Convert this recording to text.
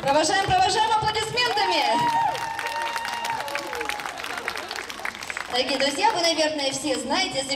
Провожаем, провожаем аплодисментами. Дорогие друзья, вы, наверное, все знаете замечательно.